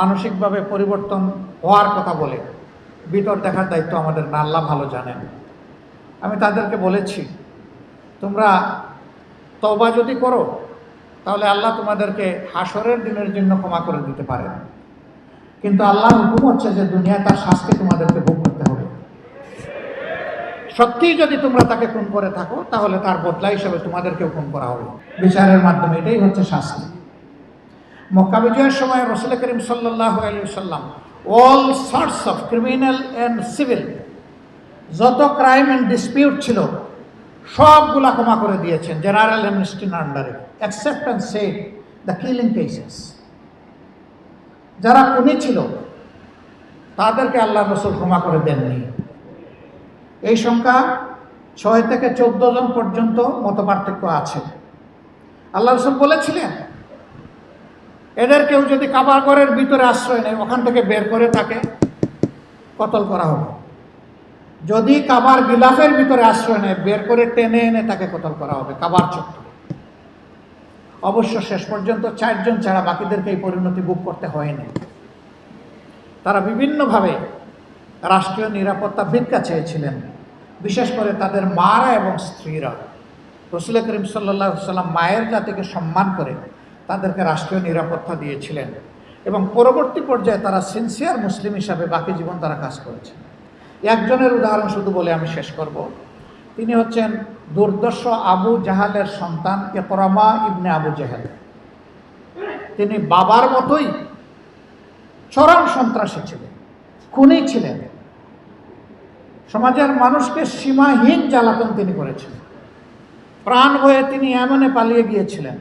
মানসিকভাবে পরিবর্তন হওয়ার কথা বলে বিতর দেখার দায়িত্ব আমাদের না, আল্লাহ ভালো জানেন। আমি তাদেরকে বলেছি, তোমরা তবা যদি করো, তাহলে আল্লাহ তোমাদেরকে হাসরের দিনের জন্য ক্ষমা করে দিতে পারে। কিন্তু আল্লাহ হুকুম হচ্ছে যে দুনিয়ায় তার শাস্তি তোমাদেরকে ভোগ করতে হবে। সত্যিই যদি তোমরা তাকে খুন করে থাকো, তাহলে তার বদলা হিসেবে তোমাদেরকেও খুন করা হবে। বিচারের মাধ্যমে এটাই হচ্ছে শাস্তি। মক্কা বিজয়ের সময় রসুল করিম সাল্লাহ আলী সাল্লাম all sorts of criminal and civil যত ক্রাইম অ্যান্ড ডিসপিউট ছিল, সবগুলা ক্ষমা করে দিয়েছেন জেনারেল অ্যামনিস্টির আন্ডারে accept and save the killing cases যারা খুনি ছিল, তাদেরকে আল্লাহ রসুল ক্ষমা করে দেননি। এই সংখ্যা ছয় থেকে চোদ্দ জন পর্যন্ত মতপার্থক্য আছে। আল্লাহ রসুল বলেছিলেন এদের কেউ যদি কাবার ঘরের ভিতরে আশ্রয় নেয়, ওখান থেকে বের করে তাকে কতল করা হবে। যদি কাবার গিলাফের ভিতরে আশ্রয় নেয়, বের করে টেনে এনে তাকে কতল করা হবে, কাবার চত্বরে। অবশ্য শেষ পর্যন্ত চারজন ছাড়া বাকিদেরকে এই পরিণতি বুক করতে হয়নি তারা বিভিন্নভাবে রাষ্ট্রীয় নিরাপত্তা ভিক্ষা চেয়েছিলেন, বিশেষ করে তাদের মারা এবং স্ত্রীরা। রসুল করিম সাল্লা সাল্লাম মায়ের জাতিকে সম্মান করে তাদেরকে রাষ্ট্রীয় নিরাপত্তা দিয়েছিলেন এবং পরবর্তী পর্যায়ে তারা সিনসিয়ার মুসলিম হিসাবে বাকি জীবন তারা কাজ করেছেন। একজনের উদাহরণ শুধু বলে আমি শেষ করব। তিনি হচ্ছেন দুর্দর্শ আবু জাহালের সন্তান একরমা ইবনে আবু জাহাল। তিনি বাবার মতোই চরম সন্ত্রাসী ছিলেন, খুনি ছিলেন। সমাজের মানুষকে সীমাহীন জ্বালাতন তিনি করেছেন। প্রাণ হয়ে তিনি এমনে পালিয়ে গিয়েছিলেন।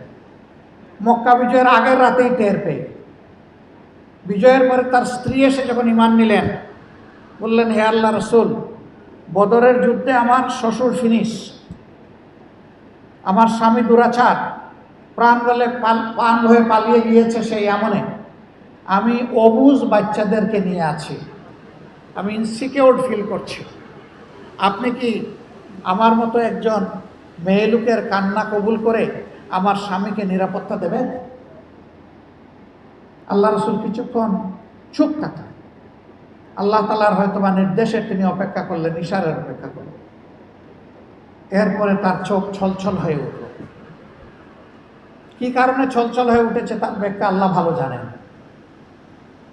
মক্কা বিজয়ের আগের রাতেই টের পেয়ে। বিজয়ের পরে তার স্ত্রী এসে যখন ইমান নিলেন, বললেন, হে আল্লাহ রসুল, বদরের যুদ্ধে আমার শ্বশুর ফিনিশ, আমার স্বামী দুরাচার, প্রাণ বলে প্রাণ হয়ে পালিয়ে গিয়েছে সেই এমনে আমি অবুজ বাচ্চাদেরকে নিয়ে আছি। আমি ইনসিকিউর ফিল করছি। আপনি কি আমার মতো একজন মেয়ে লোকের কান্না কবুল করে আমার স্বামীকে নিরাপত্তা দেবেন আল্লাহ রসুল কিছুক্ষণ চুপ থাকলেন আল্লাহ তালার হয়তো বা নির্দেশে তিনি অপেক্ষা করলেন, ইশারের অপেক্ষা করলেন। এরপরে তার চোখ ছলছল হয়ে উঠল। কি কারণে ছলছল হয়ে উঠেছে তার ব্যাখ্যা আল্লাহ ভালো জানেন।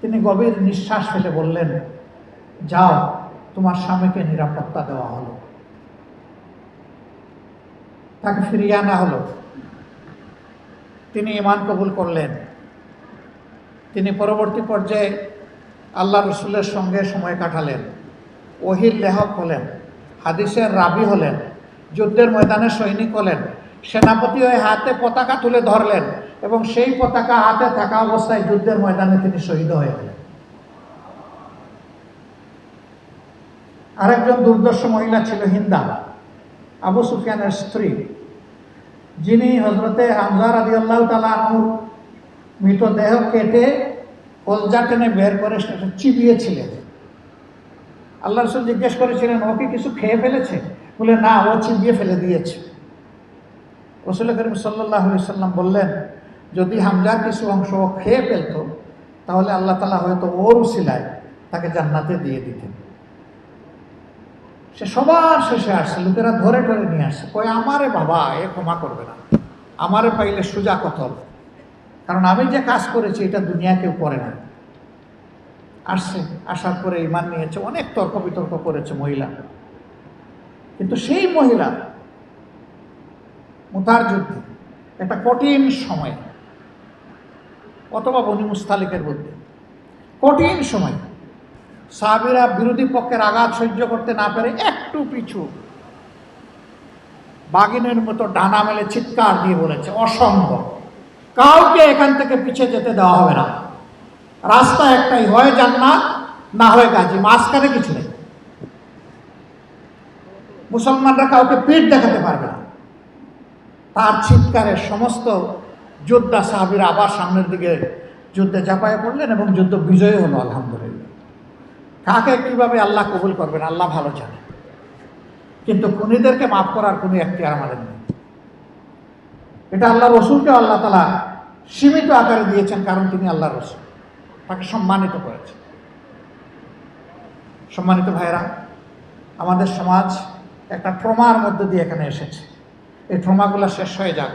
তিনি গভীর নিঃশ্বাস ফেলে বললেন, যাও, তোমার স্বামীকে নিরাপত্তা দেওয়া হলো। তাকে ফিরিয়ে আনা হলো। তিনি ইমান কবুল করলেন। তিনি পরবর্তী পর্যায়ে আল্লাহ রসুলের সঙ্গে সময় কাটালেন। ওহির লেহক হলেন, হাদিসের রাবি হলেন, যুদ্ধের ময়দানে সৈনিক হলেন, সেনাপতি হয়ে হাতে পতাকা তুলে ধরলেন এবং সেই পতাকা হাতে থাকা অবস্থায় যুদ্ধের ময়দানে তিনি শহীদ হয়ে গেলেন। আরেকজন দুর্দর্শ মহিলা ছিল হিন্দা, আবু সুফিয়ানের স্ত্রী। যিনি হজরতে হামজার আদি আল্লাহ তালুর মৃতদেহ কেটে কলজা টেনে বের করে সেটা চিবিয়েছিলেন। আল্লাহ রসুল জিজ্ঞেস করেছিলেন, ও কিছু খেয়ে ফেলেছে? বলে, না, ও চিবিয়ে ফেলে দিয়েছে। রসুল করিম সাল্লাহ সাল্লাম বললেন, যদি হামজার কিছু অংশ খেয়ে ফেলত, তাহলে আল্লাহ তালা হয়তো ওর উসিলায় তাকে জান্নাতে দিয়ে দিতেন। সে সবার শেষে আসছে, লোকেরা ধরে ধরে নিয়ে আসছে। কই আমারে বাবা, এ ক্ষমা করবে না। আমারে পাইলে সোজা কথল কারণ আমি যে কাজ করেছি, এটা দুনিয়া কেউ করে না। আসছে, আসার পরে ইমান নিয়েছে, অনেক তর্ক বিতর্ক করেছে মহিলা। কিন্তু সেই মহিলা, মুতার যুদ্ধে, একটা কঠিন সময়, অথবা বনি মুস্তালিকের মধ্যে, কঠিন সময় সাহাবিরা বিরোধী পক্ষের আঘাত সহ্য করতে না পেরে একটু পিছু। বাগিনের মতো ডানা মেলে চিৎকার দিয়ে বলেছে, অসম্ভব। কাউকে এখান থেকে পিছিয়ে যেতে দেওয়া হবে না। রাস্তা একটাই হয় জান্নাত, না না হয় গাজী। মাঝখানে কিছু নেই। মুসলমানরা কাউকে পিঠ দেখাতে পারবে না। তার চিৎকারে সমস্ত যোদ্ধা সাহাবিরা আবার সামনের দিকে যুদ্ধে ঝাঁপায় পড়লেন এবং যুদ্ধ বিজয় হলো, আলহামদুলিল্লাহ। কাকে কীভাবে আল্লাহ কবুল করবেন? আল্লাহ ভালো জানে। কিন্তু খুনিদেরকে মাফ করার কোনো এখতিয়ার আমাদের নেই। এটা আল্লাহ রসুলকে আল্লাহ তালা সীমিত আকারে দিয়েছেন, কারণ তিনি আল্লাহ রসুল। তাকে সম্মানিত করেছে সম্মানিত ভাইরা আমাদের সমাজ একটা ট্রমার মধ্যে দিয়ে এখানে এসেছে। এই ট্রমাগুলো শেষ হয়ে যাক।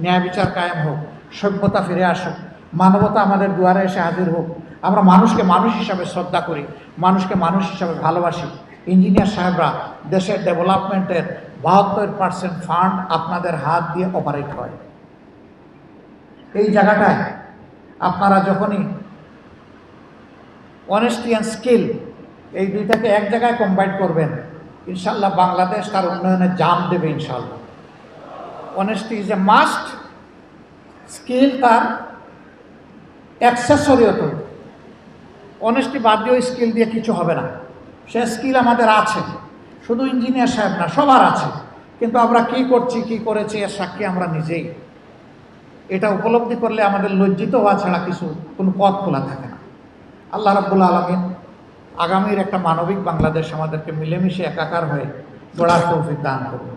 ন্যায় বিচার কায়েম হোক, সভ্যতা ফিরে আসুক, মানবতা আমাদের দুয়ারে এসে হাজির হোক। আমরা মানুষকে মানুষ হিসাবে শ্রদ্ধা করি, মানুষকে মানুষ হিসাবে ভালোবাসি। ইঞ্জিনিয়ার সাহেবরা, দেশের ডেভেলপমেন্টের বাহাত্তর পার্সেন্ট ফান্ড আপনাদের হাত দিয়ে অপারেট হয়। এই জায়গাটায় আপনারা যখনই অনেস্টি অ্যান্ড স্কিল এই দুইটাকে এক জায়গায় কম্বাইন করবেন ইনশাল্লাহ বাংলাদেশ তার উন্নয়নে জাম দেবে ইনশাল্লাহ honesty is a must skill তার অ্যাক্সেসরিও তো অনেস্টি বাদ দিয়ে স্কিল দিয়ে কিছু হবে না। সে স্কিল আমাদের আছে। শুধু ইঞ্জিনিয়ার সাহেব না, সবার আছে। কিন্তু আমরা কি করছি, কি করেছি, এর সাক্ষী আমরা নিজেই। এটা উপলব্ধি করলে আমাদের লজ্জিত হওয়া ছাড়া কিছু, কোনো পথ খোলা থাকে না। আল্লাহ রাব্বুল আলমিন আগামীর একটা মানবিক বাংলাদেশ আমাদেরকে মিলেমিশে একাকার হয়ে গড়ার তৌফিক দান করুন।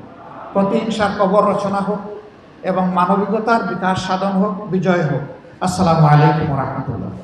প্রতিহিংসার কবর রচনা হোক এবং মানবিকতার বিকাশ সাধন হোক, বিজয় হোক। আসসালামু আলাইকুম রহমতুল্লাহ।